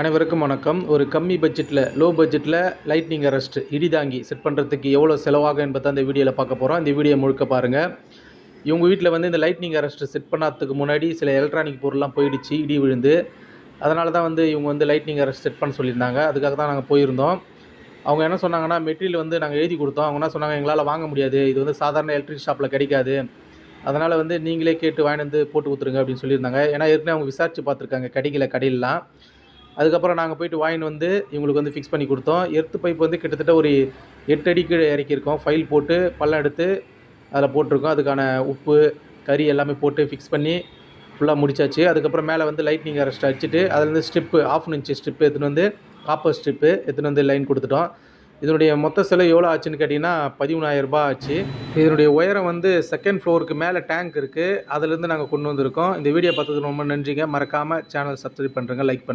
அனைவருக்கும் வணக்கம். ஒரு கம்மி பட்ஜெட்டில் லோ பட்ஜெட்டில் லைட்னிங் அரெஸ்ட் இடிதாங்கி செட் பண்ணுறதுக்கு எவ்வளோ செலவாகும் என்பதை அந்த வீடியோவில் பார்க்க போகிறோம் இந்த வீடியோ முழுக்க பாருங்கள் இவங்க வீட்டில் வந்து இந்த லைட்னிங் அரெஸ்ட் செட் பண்ணாததுக்கு முன்னாடி சில எலக்ட்ரானிக் பொருள்லாம் போயிடுச்சு இடி விழுந்து. அதனால தான் வந்து இவங்க வந்து லைட்னிங் அரெஸ்ட் செட் பண்ண சொல்லியிருந்தாங்க. அதுக்காக தான் நாங்கள் போயிருந்தோம். அவங்க என்ன சொன்னாங்கன்னா மெட்டீரியல் வந்து நாங்கள் எழுதி கொடுத்தோம். அவங்க என்ன சொன்னாங்க எங்களால் வாங்க முடியாது. இது வந்து சாதாரண எலக்ட்ரிக் ஷாப்பில் கிடைக்காது. அதனால் வந்து நீங்களே கேட்டு வாங்கிட்டு வந்து போட்டு கொடுத்துருங்க அப்படின்னு சொல்லியிருந்தாங்க. ஏன்னா ஏற்கனவே அவங்க விசாரித்து பார்த்துருக்காங்க கிடைக்கல கடையிலலாம். அதுக்கப்புறம் நாங்கள் போயிட்டு வாங்கிட்டு வந்து இவங்களுக்கு வந்து ஃபிக்ஸ் பண்ணி கொடுத்தோம். எர்த்து பைப் வந்து கிட்டத்தட்ட ஒரு எட்டு அடிக்கு இறக்கியிருக்கோம். ஃபைல் போட்டு பள்ளம் எடுத்து அதில் போட்டிருக்கோம். அதுக்கான உப்பு கறி எல்லாமே போட்டு ஃபிக்ஸ் பண்ணி ஃபுல்லாக முடிச்சாச்சு. அதுக்கப்புறம் மேலே வந்து லைட்னிங் அரெஸ்ட் அடிச்சுட்டு அதுலேருந்து ஸ்ட்ரிப்பு ஆஃப் இன்ச்சு ஸ்ட்ரிப்பு எடுத்துன்னு வந்து காப்பர் ஸ்ட்ரிப்பு எடுத்துன்னு வந்து லைன் கொடுத்துட்டோம். இதனுடைய மொத்த செலவு எவ்வளோ ஆச்சுன்னு கேட்டிங்கன்னா பதிமூணாயிரம் ரூபாய் ஆச்சு. இதனுடைய உயரம் வந்து செகண்ட் ஃப்ளோருக்கு மேலே டேங்க் இருக்குது அதுலேருந்து நாங்கள் கொண்டு வந்திருக்கோம். இந்த வீடியோ பார்த்ததுக்கு ரொம்ப நன்றிங்க. மறக்காமல் சேனல் சப்ஸ்கிரைப் பண்ணுறேங்க லைக் பண்ணுங்கள்